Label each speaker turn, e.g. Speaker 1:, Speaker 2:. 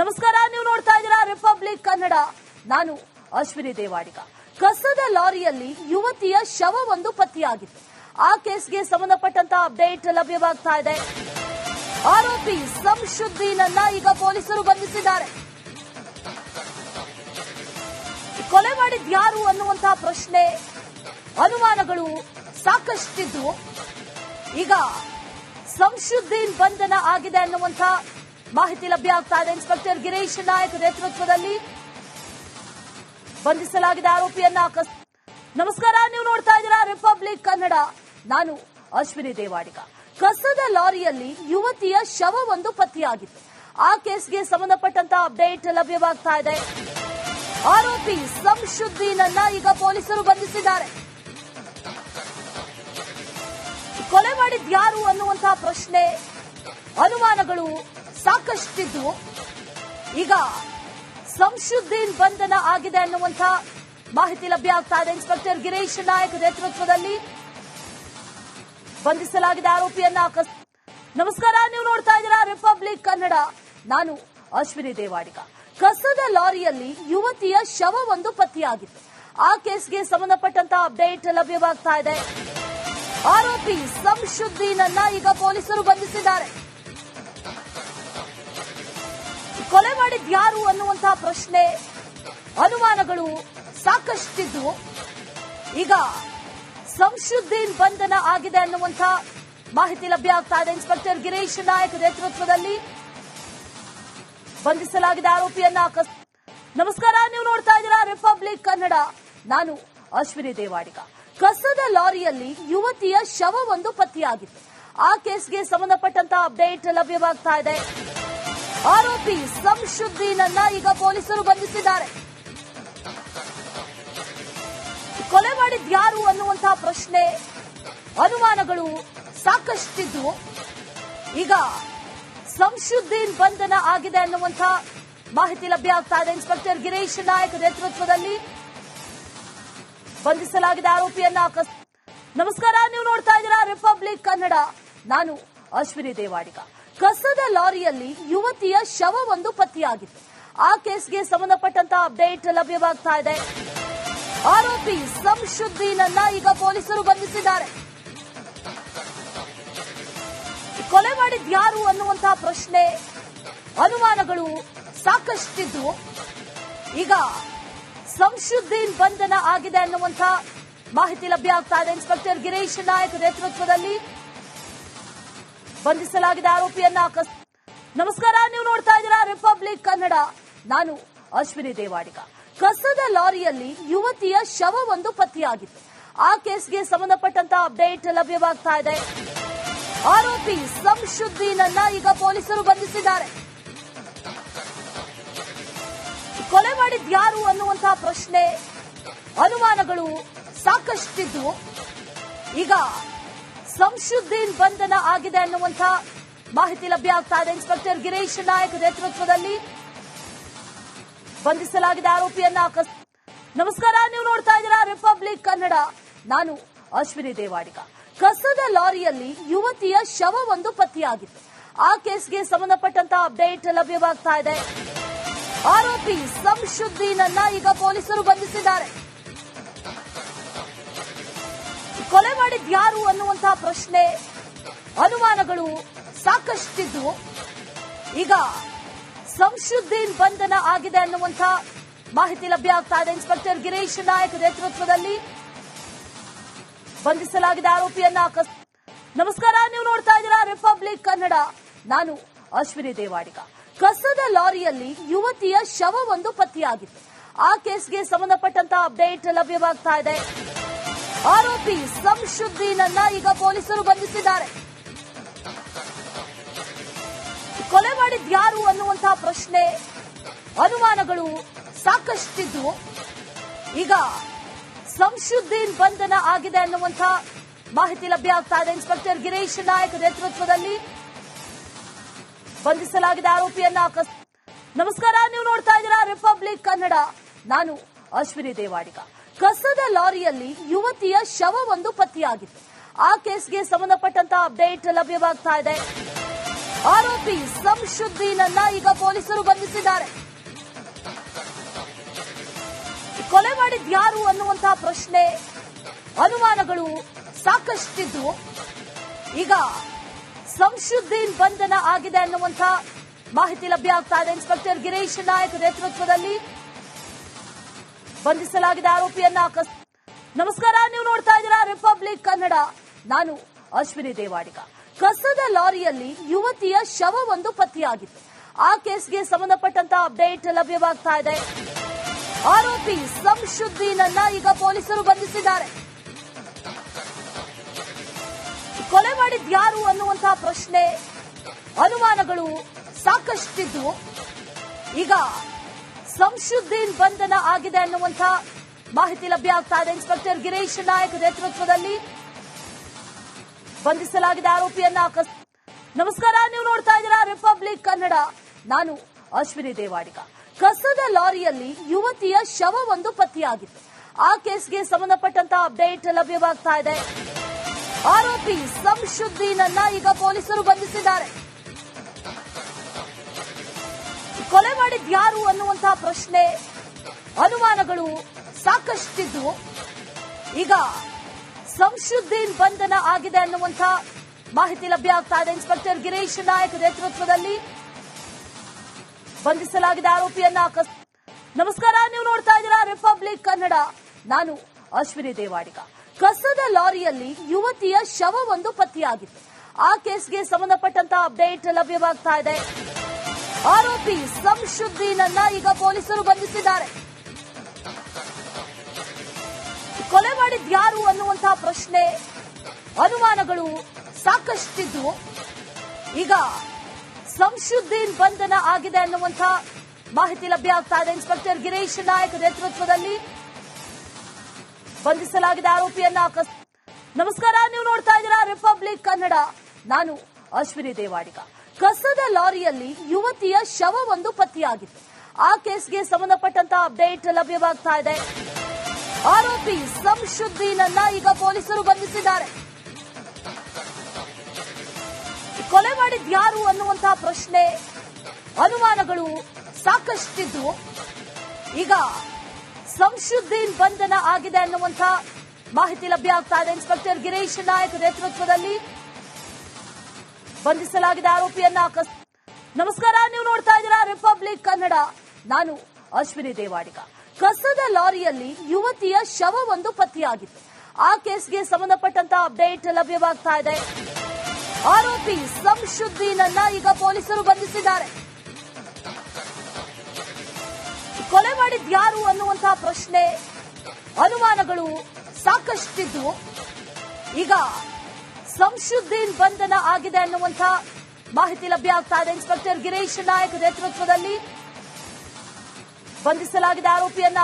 Speaker 1: ನಮಸ್ಕಾರ, ನೀವು ನೋಡ್ತಾ ಇದ್ದೀರಾ ರಿಪಬ್ಲಿಕ್ ಕನ್ನಡ ನಾನು ಅಶ್ವಿನಿ ದೇವಾಡಿಗ. ಕಸದ ಲಾರಿಯಲ್ಲಿ ಯುವತಿಯ ಶವವೊಂದು ಪತ್ತೆಯಾಗಿತ್ತು. ಆ ಕೇಸ್ಗೆ ಸಂಬಂಧಪಟ್ಟಂತ ಅಪ್ಡೇಟ್ ಲಭ್ಯವಾಗ್ತಾ ಇದೆ. ಆರೋಪಿ ಸಂಶುದ್ದೀನನ್ನ ಈಗ ಪೊಲೀಸರು ಬಂಧಿಸಿದ್ದಾರೆ. ಕೊಲೆ ಮಾಡಿದ್ಯಾರು ಅನ್ನುವಂತಹ ಪ್ರಶ್ನೆ, ಅನುಮಾನಗಳು ಸಾಕಷ್ಟಿದ್ದು. ಈಗ ಸಂಶುದ್ದೀನ್ ಬಂಧನ ಆಗಿದೆ ಅನ್ನುವಂಥ ಮಾಹಿತಿ ಲಭ್ಯ ಆಗ್ತಾ ಇದೆ. ಇನ್ಸ್ಪೆಕ್ಟರ್ ಗಿರೀಶ್ ನಾಯಕ್ ನೇತೃತ್ವದಲ್ಲಿ ಬಂಧಿಸಲಾಗಿದೆ ಆರೋಪಿಯನ್ನ ನಮಸ್ಕಾರ, ನೀವು ನೋಡ್ತಾ ಇದ್ದೀರಾ ರಿಪಬ್ಲಿಕ್ ಕನ್ನಡ. ನಾನು ಅಶ್ವಿನಿ ದೇವಾಡಿಗ. ಕಸದ ಲಾರಿಯಲ್ಲಿ ಯುವತಿಯ ಶವವೊಂದು ಪತ್ತೆಯಾಗಿತ್ತು. ಆ ಕೇಸ್ಗೆ ಸಂಬಂಧಪಟ್ಟಂತ ಅಪ್ಡೇಟ್ ಲಭ್ಯವಾಗ್ತಾ ಇದೆ. ಆರೋಪಿ ಸಂಶುದ್ದೀನನ್ನ ಈಗ ಪೊಲೀಸರು ಬಂಧಿಸಿದ್ದಾರೆ. ಕೊಲೆ ಮಾಡಿದ್ಯಾರು ಅನ್ನುವಂತಹ ಪ್ರಶ್ನೆ, ಅನುಮಾನಗಳು ಸಾಕಷ್ಟಿದ್ದು. ಈಗ ಸಂಶುದ್ದೀನ್ ಬಂಧನ ಆಗಿದೆ ಅನ್ನುವಂಥ ಮಾಹಿತಿ ಲಭ್ಯ ಆಗ್ತಾ ಇದೆ. ಇನ್ಸ್ಪೆಕ್ಟರ್ ಗಿರೀಶ್ ನಾಯಕ್ ನೇತೃತ್ವದಲ್ಲಿ ಬಂಧಿಸಲಾಗಿದೆ ಆರೋಪಿಯನ್ನ ನಮಸ್ಕಾರ, ನೀವು ನೋಡ್ತಾ ಇದ್ದೀರಾ ರಿಪಬ್ಲಿಕ್ ಕನ್ನಡ. ನಾನು ಅಶ್ವಿನಿ ದೇವಾಡಿಗ. ಕಸದ ಲಾರಿಯಲ್ಲಿ ಯುವತಿಯ ಶವವೊಂದು ಪತ್ತೆಯಾಗಿತ್ತು. ಆ ಕೇಸ್ಗೆ ಸಂಬಂಧಪಟ್ಟಂತಹ ಅಪ್ಡೇಟ್ ಲಭ್ಯವಾಗ್ತಾ ಇದೆ. ಆರೋಪಿ ಸಂಶುದ್ದೀನನ್ನ ಈಗ ಪೊಲೀಸರು ಬಂಧಿಸಿದ್ದಾರೆ. ಕೊಲೆ ಮಾಡಿದ್ಯಾರು ಅನ್ನುವಂತಹ ಪ್ರಶ್ನೆ ಅನುಮಾನಗಳು ಸಾಕಷ್ಟಿದ್ದು. ಈಗ ಸಂಶುದ್ದೀನ್ ಬಂಧನ ಆಗಿದೆ ಅನ್ನುವಂತಹ ಮಾಹಿತಿ ಲಭ್ಯ ಆಗ್ತಾ ಇದೆ. ಇನ್ಸ್ಪೆಕ್ಟರ್ ಗಿರೀಶ್ ನಾಯಕ್ ನೇತೃತ್ವದಲ್ಲಿ ಬಂಧಿಸಲಾಗಿದೆ ಆರೋಪಿಯನ್ನ ನಮಸ್ಕಾರ, ನೀವು ನೋಡ್ತಾ ಇದ್ದೀರಾ ರಿಪಬ್ಲಿಕ್ ಕನ್ನಡ. ನಾನು ಅಶ್ವಿನಿ ದೇವಾಡಿಗ. ಕಸದ ಲಾರಿಯಲ್ಲಿ ಯುವತಿಯ ಶವವೊಂದು ಪತ್ತೆಯಾಗಿತ್ತು. ಆ ಕೇಸ್ಗೆ ಸಂಬಂಧಪಟ್ಟಂತಹ ಅಪ್ಡೇಟ್ ಲಭ್ಯವಾಗ್ತಾ ಇದೆ. ಆರೋಪಿ ಸಂಶುದ್ದೀನನ್ನ ಈಗ ಪೊಲೀಸರು ಬಂಧಿಸಿದ್ದಾರೆ. ಕೊಲೆ ಮಾಡಿದ್ಯಾರು ಅನ್ನುವಂತಹ ಪ್ರಶ್ನೆ, ಅನುಮಾನಗಳು ಸಾಕಷ್ಟಿದ್ವು ಈಗ ಸಂಶುದ್ದೀನ್ ಬಂಧನ ಆಗಿದೆ ಅನ್ನುವಂತಹ ಮಾಹಿತಿ ಲಭ್ಯ ಆಗ್ತಾ ಇದೆ. ಇನ್ಸ್ಪೆಕ್ಟರ್ ಗಿರೀಶ್ ನಾಯಕ್ ನೇತೃತ್ವದಲ್ಲಿ ಬಂಧಿಸಲಾಗಿದೆ ಆರೋಪಿಯನ್ನ ನಮಸ್ಕಾರ, ನೀವು ನೋಡ್ತಾ ಇದ್ದೀರಾ ರಿಪಬ್ಲಿಕ್ ಕನ್ನಡ. ನಾನು ಅಶ್ವಿನಿ ದೇವಾಡಿಗ. ಕಸದ ಲಾರಿಯಲ್ಲಿ ಯುವತಿಯ ಶವವೊಂದು ಪತ್ತೆಯಾಗಿತ್ತು. ಆ ಕೇಸ್ಗೆ ಸಂಬಂಧಪಟ್ಟಂತ ಅಪ್ಡೇಟ್ ಲಭ್ಯವಾಗ್ತಾ ಇದೆ. ಆರೋಪಿ ಸಂಶುದ್ದೀನನ್ನ ಈಗ ಪೊಲೀಸರು ಬಂಧಿಸಿದ್ದಾರೆ. ಕೊಲೆ ಮಾಡಿದ್ಯಾರು ಅನ್ನುವಂತಹ ಪ್ರಶ್ನೆ, ಅನುಮಾನಗಳು ಸಾಕಷ್ಟಿದ್ದು. ಈಗ ಸಂಶುದ್ದೀನ್ ಬಂಧನ ಆಗಿದೆ ಅನ್ನುವಂತಹ ಮಾಹಿತಿ ಲಭ್ಯ ಆಗ್ತಾ ಇದೆ. ಇನ್ಸ್ಪೆಕ್ಟರ್ ಗಿರೀಶ್ ನಾಯಕ್ ನೇತೃತ್ವದಲ್ಲಿ ಬಂಧಿಸಲಾಗಿದೆ ಆರೋಪಿಯನ್ನ ನಮಸ್ಕಾರ, ನೀವು ನೋಡ್ತಾ ಇದ್ದೀರಾ ರಿಪಬ್ಲಿಕ್ ಕನ್ನಡ. ನಾನು ಅಶ್ವಿನಿ ದೇವಾಡಿಗ. ಕಸದ ಲಾರಿಯಲ್ಲಿ ಯುವತಿಯ ಶವವೊಂದು ಪತ್ತೆಯಾಗಿತ್ತು. ಆ ಕೇಸ್ಗೆ ಸಂಬಂಧಪಟ್ಟಂತ ಅಪ್ಡೇಟ್ ಲಭ್ಯವಾಗ್ತಾ ಇದೆ. ಆರೋಪಿ ಸಂಶುದ್ದೀನನ್ನ ಈಗ ಪೊಲೀಸರು ಬಂಧಿಸಿದ್ದಾರೆ. ಕೊಲೆ ಮಾಡಿದ್ಯಾರು ಅನ್ನುವಂತಹ ಪ್ರಶ್ನೆ ಅನುಮಾನಗಳು ಸಾಕಷ್ಟಿದ್ದು. ಈಗ ಸಂಶುದ್ದೀನ್ ಬಂಧನ ಆಗಿದೆ ಅನ್ನುವಂಥ ಮಾಹಿತಿ ಲಭ್ಯ ಆಗ್ತಾ ಇದೆ. ಇನ್ಸ್ಪೆಕ್ಟರ್ ಗಿರೀಶ್ ನಾಯಕ್ ನೇತೃತ್ವದಲ್ಲಿ ಬಂಧಿಸಲಾಗಿದೆ ಆರೋಪಿಯನ್ನ ನಮಸ್ಕಾರ, ನೀವು ನೋಡ್ತಾ ಇದ್ದೀರಾ ರಿಪಬ್ಲಿಕ್ ಕನ್ನಡ. ನಾನು ಅಶ್ವಿನಿ ದೇವಾಡಿಗ. ಕಸದ ಲಾರಿಯಲ್ಲಿ ಯುವತಿಯ ಶವವೊಂದು ಪತ್ತೆಯಾಗಿತ್ತು. ಆ ಕೇಸ್ಗೆ ಸಂಬಂಧಪಟ್ಟಂತಹ ಅಪ್ಡೇಟ್ ಲಭ್ಯವಾಗ್ತಾ ಇದೆ. ಆರೋಪಿ ಸಂಶುದ್ದೀನನ್ನ ಈಗ ಪೊಲೀಸರು ಬಂಧಿಸಿದ್ದಾರೆ. ಕೊಲೆ ಮಾಡಿದ್ಯಾರು ಅನ್ನುವಂತಹ ಪ್ರಶ್ನೆ ಅನುಮಾನಗಳು ಸಾಕಷ್ಟಿದ್ದು. ಈಗ ಸಂಶುದ್ದೀನ್ ಬಂಧನ ಆಗಿದೆ ಅನ್ನುವಂತಹ ಮಾಹಿತಿ ಲಭ್ಯ ಆಗ್ತಾ ಇದೆ. ಇನ್ಸ್ಪೆಕ್ಟರ್ ಗಿರೀಶ್ ನಾಯಕ್ ನೇತೃತ್ವದಲ್ಲಿ ಬಂಧಿಸಲಾಗಿದೆ ಆರೋಪಿಯನ್ನ ನಮಸ್ಕಾರ, ನೀವು ನೋಡ್ತಾ ಇದ್ದೀರಾ ರಿಪಬ್ಲಿಕ್ ಕನ್ನಡ. ನಾನು ಅಶ್ವಿನಿ ದೇವಾಡಿಗ. ಕಸದ ಲಾರಿಯಲ್ಲಿ ಯುವತಿಯ ಶವವೊಂದು ಪತ್ತೆಯಾಗಿತ್ತು. ಆ ಕೇಸ್ಗೆ ಸಂಬಂಧಪಟ್ಟಂತಹ ಅಪ್ಡೇಟ್ ಲಭ್ಯವಾಗ್ತಾ ಇದೆ. ಆರೋಪಿ ಸಂಶುದ್ದೀನನ್ನ ಈಗ ಪೊಲೀಸರು ಬಂಧಿಸಿದ್ದಾರೆ. ಕೊಲೆ ಮಾಡಿದ್ಯಾರು ಅನ್ನುವಂತಹ ಪ್ರಶ್ನೆ, ಅನುಮಾನಗಳು ಸಾಕಷ್ಟಿದ್ವು ಈಗ ಸಂಶುದ್ದೀನ್ ಬಂಧನ ಆಗಿದೆ ಅನ್ನುವಂತಹ ಮಾಹಿತಿ ಲಭ್ಯ ಆಗ್ತಾ ಇದೆ. ಇನ್ಸ್ಪೆಕ್ಟರ್ ಗಿರೀಶ್ ನಾಯಕ್ ನೇತೃತ್ವದಲ್ಲಿ ಬಂಧಿಸಲಾಗಿದೆ ಆರೋಪಿಯನ್ನ ನಮಸ್ಕಾರ, ನೀವು ನೋಡ್ತಾ ಇದ್ದೀರಾ ರಿಪಬ್ಲಿಕ್ ಕನ್ನಡ. ನಾನು ಅಶ್ವಿನಿ ದೇವಾಡಿಗ. ಕಸದ ಲಾರಿಯಲ್ಲಿ ಯುವತಿಯ ಶವವೊಂದು ಪತ್ತೆಯಾಗಿತ್ತು. ಆ ಕೇಸ್ಗೆ ಸಂಬಂಧಪಟ್ಟಂತ ಅಪ್ಡೇಟ್ ಲಭ್ಯವಾಗ್ತಾ ಇದೆ. ಆರೋಪಿ ಸಂಶುದ್ದೀನನ್ನ ಈಗ ಪೊಲೀಸರು ಬಂಧಿಸಿದ್ದಾರೆ. ಕೊಲೆ ಮಾಡಿದ್ಯಾರು ಅನ್ನುವಂತಹ ಪ್ರಶ್ನೆ, ಅನುಮಾನಗಳು ಸಾಕಷ್ಟಿದ್ದು. ಈಗ ಸಂಶುದ್ದೀನ್ ಬಂಧನ ಆಗಿದೆ ಅನ್ನುವಂತಹ ಮಾಹಿತಿ ಲಭ್ಯ ಆಗ್ತಾ ಇದೆ. ಇನ್ಸ್ಪೆಕ್ಟರ್ ಗಿರೀಶ್ ನಾಯಕ್ ನೇತೃತ್ವದಲ್ಲಿ ಬಂಧಿಸಲಾಗಿದೆ ಆರೋಪಿಯನ್ನ ನಮಸ್ಕಾರ, ನೀವು ನೋಡ್ತಾ ಇದ್ದೀರಾ ರಿಪಬ್ಲಿಕ್ ಕನ್ನಡ. ನಾನು ಅಶ್ವಿನಿ ದೇವಾಡಿಗ. ಕಸದ ಲಾರಿಯಲ್ಲಿ ಯುವತಿಯ ಶವವೊಂದು ಪತ್ತೆಯಾಗಿತ್ತು. ಆ ಕೇಸ್ಗೆ ಸಂಬಂಧಪಟ್ಟಂತ ಅಪ್ಡೇಟ್ ಲಭ್ಯವಾಗ್ತಾ ಇದೆ. ಆರೋಪಿ ಸಂಶುದ್ದೀನನ್ನ ಈಗ ಪೊಲೀಸರು ಬಂಧಿಸಿದ್ದಾರೆ. ಕೊಲೆ ಮಾಡಿದ್ಯಾರು ಅನ್ನುವಂತಹ ಪ್ರಶ್ನೆ ಅನುಮಾನಗಳು ಸಾಕಷ್ಟಿದ್ದು. ಈಗ ಸಂಶುದ್ದೀನ್ ಬಂಧನ ಆಗಿದೆ ಅನ್ನುವಂಥ ಮಾಹಿತಿ ಲಭ್ಯ ಆಗ್ತಾ ಇದೆ. ಇನ್ಸ್ಪೆಕ್ಟರ್ ಗಿರೀಶ್ ನಾಯಕ್ ನೇತೃತ್ವದಲ್ಲಿ ಬಂಧಿಸಲಾಗಿದೆ ಆರೋಪಿಯನ್ನ ನಮಸ್ಕಾರ, ನೀವು ನೋಡ್ತಾ ಇದ್ದೀರಾ ರಿಪಬ್ಲಿಕ್ ಕನ್ನಡ. ನಾನು ಅಶ್ವಿನಿ ದೇವಾಡಿಗ. ಕಸದ ಲಾರಿಯಲ್ಲಿ ಯುವತಿಯ ಶವವೊಂದು ಪತ್ತೆಯಾಗಿತ್ತು. ಆ ಕೇಸ್ಗೆ ಸಂಬಂಧಪಟ್ಟಂತಹ ಅಪ್ಡೇಟ್ ಲಭ್ಯವಾಗ್ತಾ ಇದೆ. ಆರೋಪಿ ಸಂಶುದ್ದೀನನ್ನ ಈಗ ಪೊಲೀಸರು ಬಂಧಿಸಿದ್ದಾರೆ. ಕೊಲೆ ಮಾಡಿದ್ಯಾರು ಅನ್ನುವಂತಹ ಪ್ರಶ್ನೆ ಅನುಮಾನಗಳು ಸಾಕಷ್ಟಿದ್ದು. ಈಗ ಸಂಶುದ್ದೀನ್ ಬಂಧನ ಆಗಿದೆ ಅನ್ನುವಂತಹ ಮಾಹಿತಿ ಲಭ್ಯ ಆಗ್ತಾ ಇದೆ. ಇನ್ಸ್ಪೆಕ್ಟರ್ ಗಿರೀಶ್ ನಾಯಕ್ ನೇತೃತ್ವದಲ್ಲಿ ಬಂಧಿಸಲಾಗಿದೆ ಆರೋಪಿಯನ್ನ ನಮಸ್ಕಾರ, ನೀವು ನೋಡ್ತಾ ಇದ್ದೀರಾ ರಿಪಬ್ಲಿಕ್ ಕನ್ನಡ. ನಾನು ಅಶ್ವಿನಿ ದೇವಾಡಿಗ. ಕಸದ ಲಾರಿಯಲ್ಲಿ ಯುವತಿಯ ಶವವೊಂದು ಪತ್ತೆಯಾಗಿತ್ತು. ಆ ಕೇಸ್ಗೆ ಸಂಬಂಧಪಟ್ಟಂತಹ ಅಪ್ಡೇಟ್ ಲಭ್ಯವಾಗ್ತಾ ಇದೆ. ಆರೋಪಿ ಸಂಶುದ್ದೀನನ್ನ ಈಗ ಪೊಲೀಸರು ಬಂಧಿಸಿದ್ದಾರೆ. ಕೊಲೆ ಮಾಡಿದ್ಯಾರು ಅನ್ನುವಂತಹ ಪ್ರಶ್ನೆ, ಅನುಮಾನಗಳು ಸಾಕಷ್ಟಿದ್ವು ಈಗ ಸಂಶುದ್ದೀನ್ ಬಂಧನ ಆಗಿದೆ ಅನ್ನುವಂತಹ ಮಾಹಿತಿ ಲಭ್ಯ ಆಗ್ತಾ ಇದೆ. ಇನ್ಸ್ಪೆಕ್ಟರ್ ಗಿರೀಶ್ ನಾಯಕ್ ನೇತೃತ್ವದಲ್ಲಿ ಬಂಧಿಸಲಾಗಿದೆ ಆರೋಪಿಯನ್ನ ನಮಸ್ಕಾರ, ನೀವು ನೋಡ್ತಾ ಇದ್ದೀರಾ ರಿಪಬ್ಲಿಕ್ ಕನ್ನಡ. ನಾನು ಅಶ್ವಿನಿ ದೇವಾಡಿಗ. ಕಸದ ಲಾರಿಯಲ್ಲಿ ಯುವತಿಯ ಶವವೊಂದು ಪತ್ತೆಯಾಗಿತ್ತು. ಆ ಕೇಸ್ಗೆ ಸಂಬಂಧಪಟ್ಟಂತ ಅಪ್ಡೇಟ್ ಲಭ್ಯವಾಗ್ತಾ ಇದೆ. ಆರೋಪಿ ಸಂಶುದ್ದೀನನ್ನ ಈಗ ಪೊಲೀಸರು ಬಂಧಿಸಿದ್ದಾರೆ. ಕೊಲೆ ಮಾಡಿದ್ಯಾರು ಅನ್ನುವಂತಹ ಪ್ರಶ್ನೆ, ಅನುಮಾನಗಳು ಸಾಕಷ್ಟಿದ್ದು. ಈಗ ಸಂಶುದ್ದೀನ್ ಬಂಧನ ಆಗಿದೆ ಅನ್ನುವಂತಹ ಮಾಹಿತಿ ಲಭ್ಯ ಆಗ್ತಾ ಇದೆ. ಇನ್ಸ್ಪೆಕ್ಟರ್ ಗಿರೀಶ್ ನಾಯಕ್ ನೇತೃತ್ವದಲ್ಲಿ ಬಂಧಿಸಲಾಗಿದೆ ಆರೋಪಿಯನ್ನ ನಮಸ್ಕಾರ, ನೀವು ನೋಡ್ತಾ ಇದ್ದೀರಾ ರಿಪಬ್ಲಿಕ್ ಕನ್ನಡ. ನಾನು ಅಶ್ವಿನಿ ದೇವಾಡಿಗ. ಕಸದ ಲಾರಿಯಲ್ಲಿ ಯುವತಿಯ ಶವವೊಂದು ಪತ್ತೆಯಾಗಿತ್ತು. ಆ ಕೇಸ್ಗೆ ಸಂಬಂಧಪಟ್ಟಂತ ಅಪ್ಡೇಟ್ ಲಭ್ಯವಾಗ್ತಾ ಇದೆ. ಆರೋಪಿ ಸಂಶುದ್ದೀನನ್ನ ಈಗ ಪೊಲೀಸರು ಬಂಧಿಸಿದ್ದಾರೆ. ಕೊಲೆ ಮಾಡಿದ್ಯಾರು ಅನ್ನುವಂತಹ ಪ್ರಶ್ನೆ ಅನುಮಾನಗಳು ಸಾಕಷ್ಟಿದ್ದು. ಈಗ ಸಂಶುದ್ದೀನ್ ಬಂಧನ ಆಗಿದೆ ಅನ್ನುವಂತಹ ಮಾಹಿತಿ ಲಭ್ಯ ಆಗ್ತಾ ಇದೆ. ಇನ್ಸ್ಪೆಕ್ಟರ್ ಗಿರೀಶ್ ನಾಯಕ್ ನೇತೃತ್ವದಲ್ಲಿ ಬಂಧಿಸಲಾಗಿದೆ ಆರೋಪಿಯನ್ನ